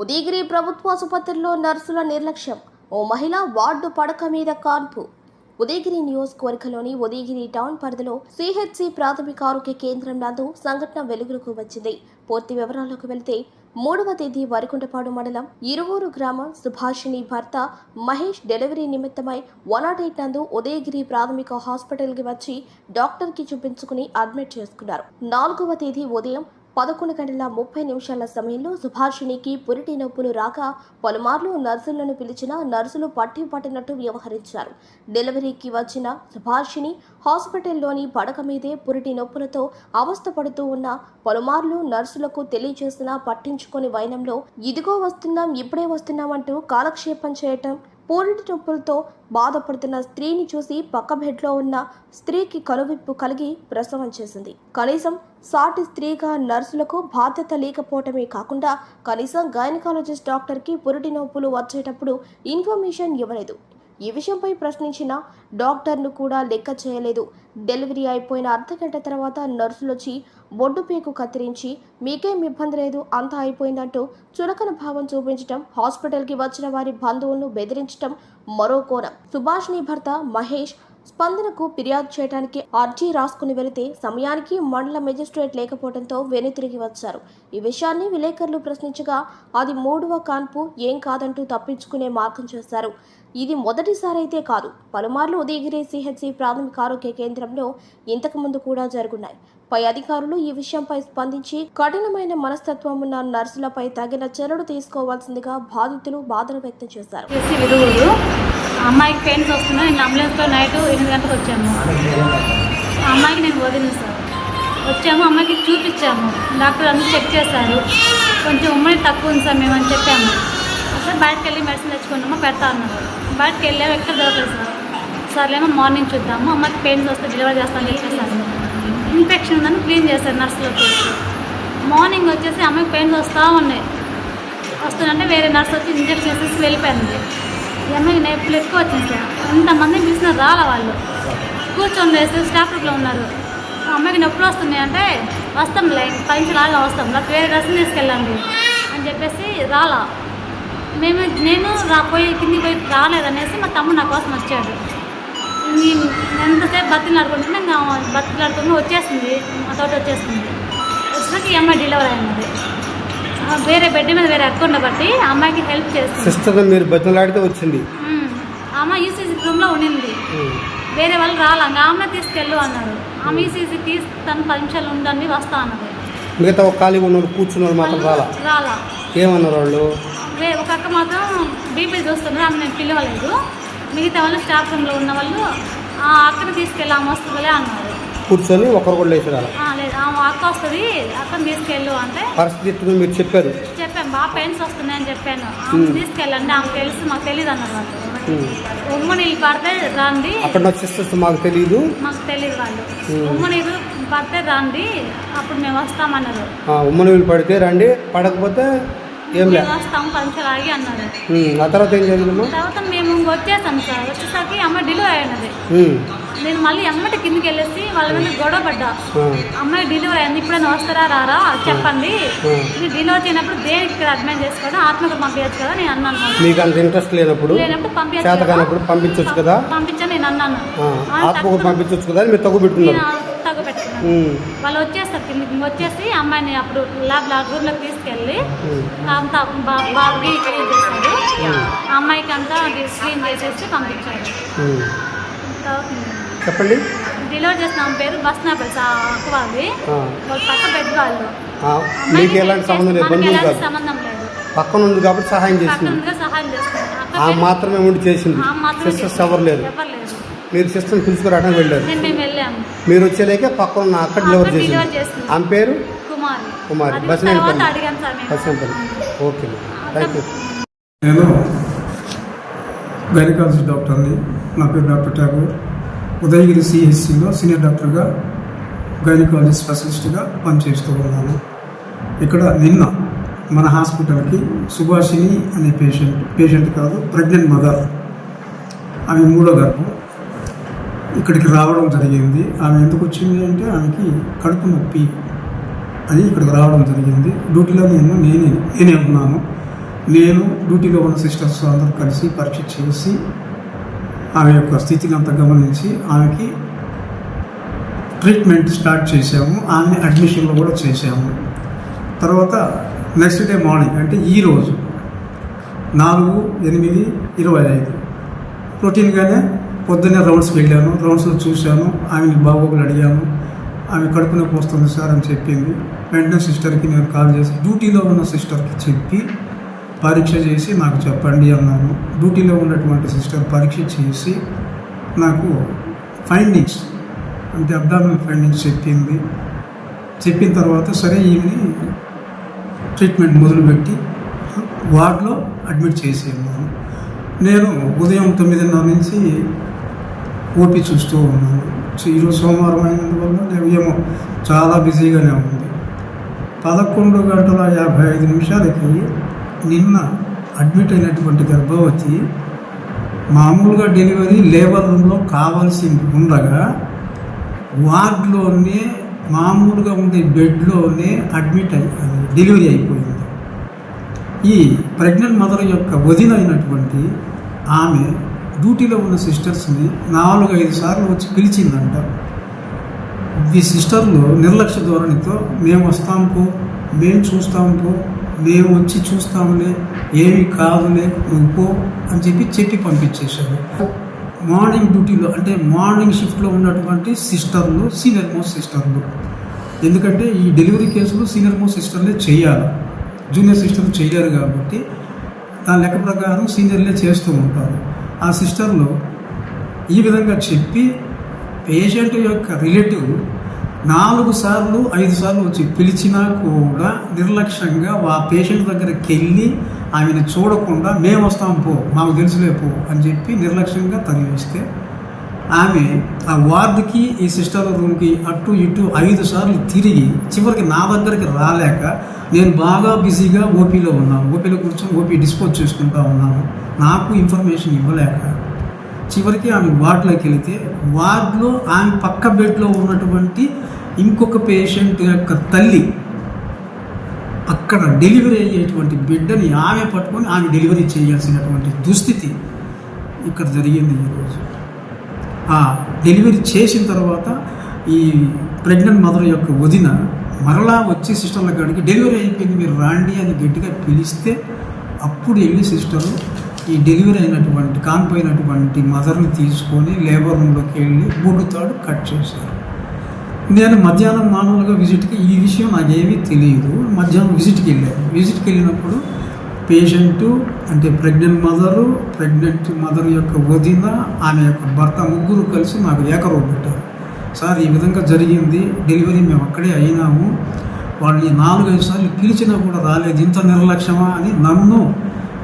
ఉదయగిరి ప్రభుత్వ ఆసుపత్రిలో నర్సుల నిర్లక్ష్యం. ఓ మహిళ వార్డు పడక మీద కాన్పు. ఉదయగిరి నియోజకవర్గంలోని ఉదయగిరి టౌన్ పరిధిలో సిహెచ్సి ప్రాథమిక ఆరోగ్య కేంద్రం నందు సంఘటన వెలుగులోకి వచ్చింది. పూర్తి వివరాల్లోకి వెళితే మూడవ తేదీ వరికుంటపాడు మండలం ఇరువూరు గ్రామం సుభాషిణి భర్త మహేష్ డెలివరీ నిమిత్తమై వన్ నాట్ ఎయిట్ నందు ఉదయగిరి ప్రాథమిక హాస్పిటల్కి వచ్చి డాక్టర్కి చూపించుకుని అడ్మిట్ చేసుకున్నారు. నాలుగవ తేదీ ఉదయం పదకొండు గంటల ముప్పై నిమిషాల సమయంలో సుభాషిణికి పురిటి నొప్పులు రాక పలుమార్లు నర్సులను పిలిచిన నర్సులు పట్టి పట్టినట్టు వ్యవహరించారు. డెలివరీకి వచ్చిన సుభాషిణి హాస్పిటల్లోని పడక మీదే పురిటి నొప్పులతో అవస్థపడుతూ ఉన్న పలుమార్లు నర్సులకు తెలియజేసినా పట్టించుకొని వైనంలో ఇదిగో వస్తున్నాం ఇప్పుడే వస్తున్నామంటూ కాలక్షేపం చేయటం పూరిటి నొప్పులతో బాధపడుతున్న స్త్రీని చూసి పక్క బెడ్లో ఉన్న స్త్రీకి కనువిప్పు కలిగి ప్రసవం చేసింది. కనీసం సాటి స్త్రీగా నర్సులకు బాధ్యత లేకపోవటమే కాకుండా కనీసం గైనకాలజిస్ట్ డాక్టర్కి పురిటి నొప్పులు వచ్చేటప్పుడు ఇన్ఫర్మేషన్ ఇవ్వలేదు. ఈ విషయంపై ప్రశ్నించిన డాక్టర్ను కూడా లెక్క చేయలేదు. డెలివరీ అయిపోయిన అర్ధగంట తర్వాత నర్సులు వచ్చి బొడ్డు పేకు కత్తిరించి మీకేం ఇబ్బంది లేదు అంతా అయిపోయిందంటూ చులకన భావం చూపించటం హాస్పిటల్కి వచ్చిన వారి బంధువులను బెదిరించటం మరో కోణం. సుభాష్ని భర్త మహేష్ స్పందనకు ఫిర్యాదు చేయడానికి అర్జీ రాసుకుని వెళితే సమయానికి మండల మెజిస్ట్రేట్ లేకపోవడంతో వెనుతిరిగి వచ్చారు. ఈ విషయాన్ని విలేకరులు ప్రశ్నించగా అది మూడవ కాన్పు ఏం కాదంటూ తప్పించుకునే మార్గం చేశారు. ఇది మొదటిసారి అయితే కాదు. పలుమార్లు ఉదయగిరి సిహెచ్సి ప్రాథమిక ఆరోగ్య కేంద్రంలో ఇంతకుముందు కూడా జరుగున్నాయి. పై అధికారులు ఈ విషయంపై స్పందించి కఠినమైన మనస్తత్వం ఉన్న నర్సులపై తగిన చర్యలు తీసుకోవాల్సిందిగా బాధితులు బాధలు వ్యక్తం చేశారు. అమ్మాయికి పెయిన్స్ వస్తున్నాయి నేను అంబులెన్స్లో నైట్ ఎనిమిది గంటలకు వచ్చాము. అమ్మాయికి నేను వదిలిన సార్. వచ్చాము అమ్మాయికి చూపించాము. డాక్టర్ అన్నీ చెక్ చేశారు. కొంచెం ఉమ్మడి తక్కువ ఉంది సార్ మేమని చెప్పాము. అసలు బయటకు వెళ్ళి మెడిసిన్ తెచ్చుకున్నామో పెడతా అన్నారు. బయటకు వెళ్ళాము ఎక్కడ దొరకలేదు సార్. సర్లేమో మార్నింగ్ చూద్దాము అమ్మాయికి పెయిన్స్ వస్తే డెలివరీ చేస్తామని చెప్పేసారు ఇన్ఫెక్షన్ ఉందని క్లీన్ చేశారు నర్సులు వచ్చేసి మార్నింగ్ వచ్చేసి అమ్మాయికి పెయిన్స్ వస్తూ ఉన్నాయి. వస్తుందంటే వేరే నర్స్ వచ్చి ఇంజెక్షన్ వేసేసి వెళ్ళిపోయింది. ఈ అమ్మాయికి ఎక్కువ వచ్చింది సార్ ఎంతమంది పిలిచినా రాల వాళ్ళు. కూర్చొని వేసి స్టాఫ్ రూమ్లో ఉన్నారు. ఆ అమ్మాయికి నొప్పులు వస్తున్నాయి అంటే వస్తాం లైన్ పైన లాగా వస్తాం నాకు వేరే డ్రెస్ తీసుకెళ్ళండి అని చెప్పేసి రాలా. మేము నేను రా పోయి కిందికి పోయి రాలేదనేసి మా తమ్ముడు నా కోసం వచ్చాడు. నేను ఎంతసేపు బతిలాడుకుంటే ఇంకా బతిలాడుకుని వచ్చేసింది మా తోట వచ్చేసింది. వచ్చినాక ఈ అమ్మాయి డెలివరీ అయినది వేరే బెడ్ మీద వేరే అక్క ఉండబట్టి ఆ అమ్మాయికి హెల్ప్ చేస్తుంది. సిస్టర్ మీరు బతిలాడితే వచ్చింది. అమ్మాయి ఈసీసీ రూమ్లో ఉండింది. వేరే వాళ్ళు రాలా ఆమె తీసుకెళ్ళు అన్నారు ఆమె ఈసీసీ తీస్తాను పది నిమిషాలు ఉండండి వస్తా అన్నది మిగతా ఒక ఖాళీ ఉన్న కూర్చున్నారు మాత్రం రాలా? రాలా. ఏమన్నారు వాళ్ళు? ఒక అక్క మాత్రం బీపీ చూస్తున్నారు ఆమె నేను పిలవలేదు. మిగతా వాళ్ళు స్టాఫ్ రూమ్లో ఉన్న వాళ్ళు ఆ అక్కని తీసుకెళ్ళి ఆమె వస్తుందిలే అన్నారు. కూర్చొని ఒకరు కూడా లేచి రాలా "ఆ, లేదు. ఆమె అక్క వస్తుంది. అక్కని తీసుకెళ్ళు అంటే పరిస్థితి ఎట్టుందో మీరు చెప్పారు. చెప్పాను. బాగా పెయిన్స్ వస్తున్నాయని చెప్పాను. ఆమె తీసుకెళ్ళండి. ఆమె తెలుసు మాకు తెలియదు అన్నారు వాళ్ళు. ఉమ్. ఉమ్మ నీళ్ళు పడితే రండి అక్కడ నా సిస్టర్స్ మాకు తెలియదు మాకు తెలియదు వాళ్ళు. ఉమ్. ఉమ్మ నీరు పడితే రండి అప్పుడు మేము వస్తామన్నారు. ఉమ్మని వీళ్ళు పడితే రండి. పడకపోతే ఏం వస్తాం నిమిషాలు ఆగి అన్నారు ఉమ్, ఆ తర్వాత ఏం జరిగిందమ్మా తర్వాత మేము వచ్చేసాం సార్. వచ్చేసరికి అమ్మ డెలివరీ అయినది. నేను మళ్ళీ అమ్మటి కిందికి వెళ్ళేసి వాళ్ళ మీద గొడవ పడ్డా. అమ్మాయి డెలివరీ అయింది. ఇప్పుడైనా వస్తారా రారా? చెప్పండి. మీరు డెలివరీ చేయనప్పుడు దేనికి ఇక్కడ అడ్మిట్ చేసుకోవడం? ఆత్మకు పంపించచ్చు కదా నేను అన్నాను. మీకు అంత ఇంట్రెస్ట్ లేనప్పుడు లేనప్పుడు పంపించచ్చు పంపించవచ్చు కదా. పంపించని నేను అన్నాను. ఆత్మకు పంపించవచ్చు కదా మీరు తగ్గు పెట్టుకున్నారు నేను తగ్గు పెట్టుకున్నాను ఉమ్, వాళ్ళు వచ్చేస్తారు కిందకి వచ్చేసి అమ్మాయిని అప్పుడు ల్యాబ్ రూమ్లోకి తీసుకెళ్ళి అంతా బా- బాగా క్లీన్ చేశారు అమ్మాయికి అంతా క్లీన్ చేసేసి పంపించారు. చెప్పండి? డెలివరీ చేసిన ఆమె పేరు బస్నాపల్ అక్క వాళ్ళది ఆ, వాళ్ళు పక్క బెడ్ వాళ్ళు. మీకు ఎలాంటి సంబంధం లేదు సంబంధం లేదు. పక్కన ఉంది కాబట్టి సహాయం చేసింది. అక్క పేరు- మాత్రమే ఉండి చేసింది. సిస్టర్స్. ఎవరు లేరు. లేరు. మీరు సిస్టర్ని పిలుచుకురావడానికి వెళ్ళారు. మీరు వచ్చేలేక పక్కన అక్కడ డెలివరీ చేసింది. ఆమె పేరు? Kumari. Bus Pasiyampalli okay thank you నేను గైనకాలజిస్ట్ డాక్టర్ని నా పేరు డాక్టర్ ఠాగూర్ ఉదయగిరి సిహెచ్సిలో సీనియర్ డాక్టర్గా గైనకాలజీ స్పెషలిస్ట్గా పనిచేస్తూ ఉన్నాను. ఇక్కడ నిన్న మన హాస్పిటల్కి సుభాషిని అనే పేషెంట్ పేషెంట్ కాదు ప్రెగ్నెంట్ మదర్. ఆమె మూడో గర్భం. ఇక్కడికి రావడం జరిగింది. ఆమె ఎందుకు వచ్చింది అంటే ఆమెకి కడుపు నొప్పి అని ఇక్కడికి రావడం జరిగింది. డ్యూటీలో నేను నేనే నేనే ఉన్నాను. నేను డ్యూటీలో ఉన్న సిస్టర్స్ అందరూ కలిసి పరీక్ష చేసి ఆమె యొక్క స్థితిని అంతా గమనించి ఆమెకి ట్రీట్మెంట్ స్టార్ట్ చేసాము ఆమె అడ్మిషన్లో కూడా చేసాము తర్వాత నెక్స్ట్ డే మార్నింగ్ అంటే ఈ రోజు నాలుగు ఎనిమిది ఇరవై ఐదు. రొటీన్గానే పొద్దున్నే రౌండ్స్కి వెళ్ళాను రౌండ్స్లో చూశాను ఆమెని బాగోగులు అడిగాను ఆమె కడుపునే పోస్తుంది వస్తుంది సార్ అని చెప్పింది. వెంటనే సిస్టర్కి నేను కాల్ చేసి డ్యూటీలో ఉన్న సిస్టర్కి చెప్పి పరీక్ష చేసి నాకు చెప్పండి అన్నాను. డ్యూటీలో ఉన్నటువంటి సిస్టర్ పరీక్ష చేసి నాకు ఫైండింగ్స్ అంటే అబ్డామినల్ ఫైండింగ్స్ చెప్పింది. చెప్పిన తర్వాత సరే ఈమెని ట్రీట్మెంట్ మొదలుపెట్టి వార్డులో అడ్మిట్ చేసి ఉన్నాను నేను ఉదయం తొమ్మిదిన్నర నుంచి ఓపి చూస్తూ ఉన్నాను. సో ఈరోజు సోమవారం అయినందువల్ల నేను ఏమో చాలా బిజీగానే ఉంది. పదకొండు గంటల యాభై ఐదు నిమిషాలకి నిన్న అడ్మిట్ అయినటువంటి గర్భవతి మామూలుగా డెలివరీ లేబర్ రూమ్లో కావాల్సి ఉండగా వార్డులోనే మామూలుగా ఉండే బెడ్లోనే అడ్మిట్ అయి డెలివరీ అయిపోయింది. ఈ ప్రెగ్నెంట్ మదర్ యొక్క వదిన అయినటువంటి ఆమె డ్యూటీలో ఉన్న సిస్టర్స్ని నాలుగు ఐదు సార్లు వచ్చి పిలిచిందంట. ఈ సిస్టర్లు నిర్లక్ష్య ధోరణితో మేము వస్తాం పో మేము చూస్తాం పో మేము వచ్చి చూస్తాములే ఏమి కాదులే నువ్వు పో అని చెప్పి చెప్పి పంపించేశారు. మార్నింగ్ డ్యూటీలో అంటే మార్నింగ్ షిఫ్ట్లో ఉన్నటువంటి సిస్టర్లు సీనియర్ మోస్ట్ సిస్టర్లు. ఎందుకంటే ఈ డెలివరీ కేసులు సీనియర్ మోస్ట్ సిస్టర్లే చేయాలి. జూనియర్ సిస్టర్లు చేయలేరు కాబట్టి దాని లెక్క ప్రకారం సీనియర్లే చేస్తూ ఉంటారు. ఆ సిస్టర్లు ఈ విధంగా చెప్పి పేషెంట్ యొక్క రిలేటివ్ నాలుగు సార్లు ఐదు సార్లు వచ్చి పిలిచినా కూడా నిర్లక్ష్యంగా ఆ పేషెంట్ దగ్గరికి వెళ్ళి ఆమెను చూడకుండా మేము వస్తాం పో మాకు తెలిసిలేపో అని చెప్పి నిర్లక్ష్యంగా తగిలిస్తే ఆమె ఆ వార్డుకి ఈ సిస్టర్ రూమ్కి అటు ఇటు ఐదు సార్లు తిరిగి చివరికి నా దగ్గరికి రాలేక నేను బాగా బిజీగా ఓపీలో ఉన్నాను. ఓపీలో కూర్చొని ఓపీ డిస్పోజ్ చేసుకుంటా ఉన్నాను. నాకు ఇన్ఫర్మేషన్ ఇవ్వలేక చివరికి ఆమె వార్డులోకి వెళితే వార్డులో ఆమె పక్క బెడ్లో ఉన్నటువంటి ఇంకొక పేషెంట్ యొక్క తల్లి అక్కడ డెలివరీ అయ్యేటువంటి బిడ్డని ఆమె పట్టుకొని ఆమె డెలివరీ చేయాల్సినటువంటి దుస్థితి ఇక్కడ జరిగింది ఈరోజు. డెలివరీ చేసిన తర్వాత ఈ ప్రెగ్నెంట్ మదర్ యొక్క వదిన మరలా వచ్చి సిస్టర్ల కాడికి డెలివరీ అయిపోయింది మీరు రాండి అని గట్టిగా పిలిస్తే అప్పుడు వెళ్ళి సిస్టరు ఈ డెలివరీ అయినటువంటి కానిపోయినటువంటి మదర్ని తీసుకొని లేబర్ రూమ్లోకి వెళ్ళి బొడ్డుతాడు కట్ చేశారు. నేను మధ్యాహ్నం మామూలుగా విజిట్కి ఈ విషయం నాకేమీ తెలియదు. మధ్యాహ్నం విజిట్కి వెళ్ళాను. విజిట్కి వెళ్ళినప్పుడు పేషెంటు అంటే ప్రెగ్నెంట్ మదరు ప్రెగ్నెంట్ మదర్ యొక్క వదిన ఆమె యొక్క భర్త ముగ్గురు కలిసి నాకు ఏకరవు పెట్టారు. సార్ ఈ విధంగా జరిగింది డెలివరీ మేము అక్కడే అయినాము. వాళ్ళని నాలుగైదు సార్లు పిలిచినా కూడా రాలేదు ఇంత నిర్లక్ష్యమా అని నన్ను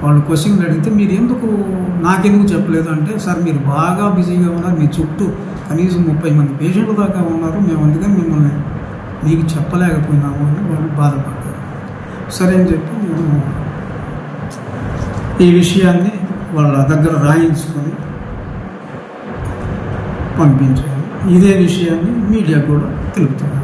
వాళ్ళు క్వశ్చన్లు అడిగితే మీరు ఎందుకు నాకెందుకు చెప్పలేదు అంటే సార్ మీరు బాగా బిజీగా ఉన్నారు మీ చుట్టూ కనీసం ముప్పై మంది పేషెంట్లు దాకా ఉన్నారు మేము అందుకని మిమ్మల్ని మీకు చెప్పలేకపోయినాము అని వాళ్ళు బాధపడ్డారు. సరే అని చెప్పి నేను ఈ విషయాన్ని వాళ్ళ దగ్గర రాయించుకొని పంపించాలి ఇదే విషయాన్ని మీడియా కూడా తెలుపుతున్నాను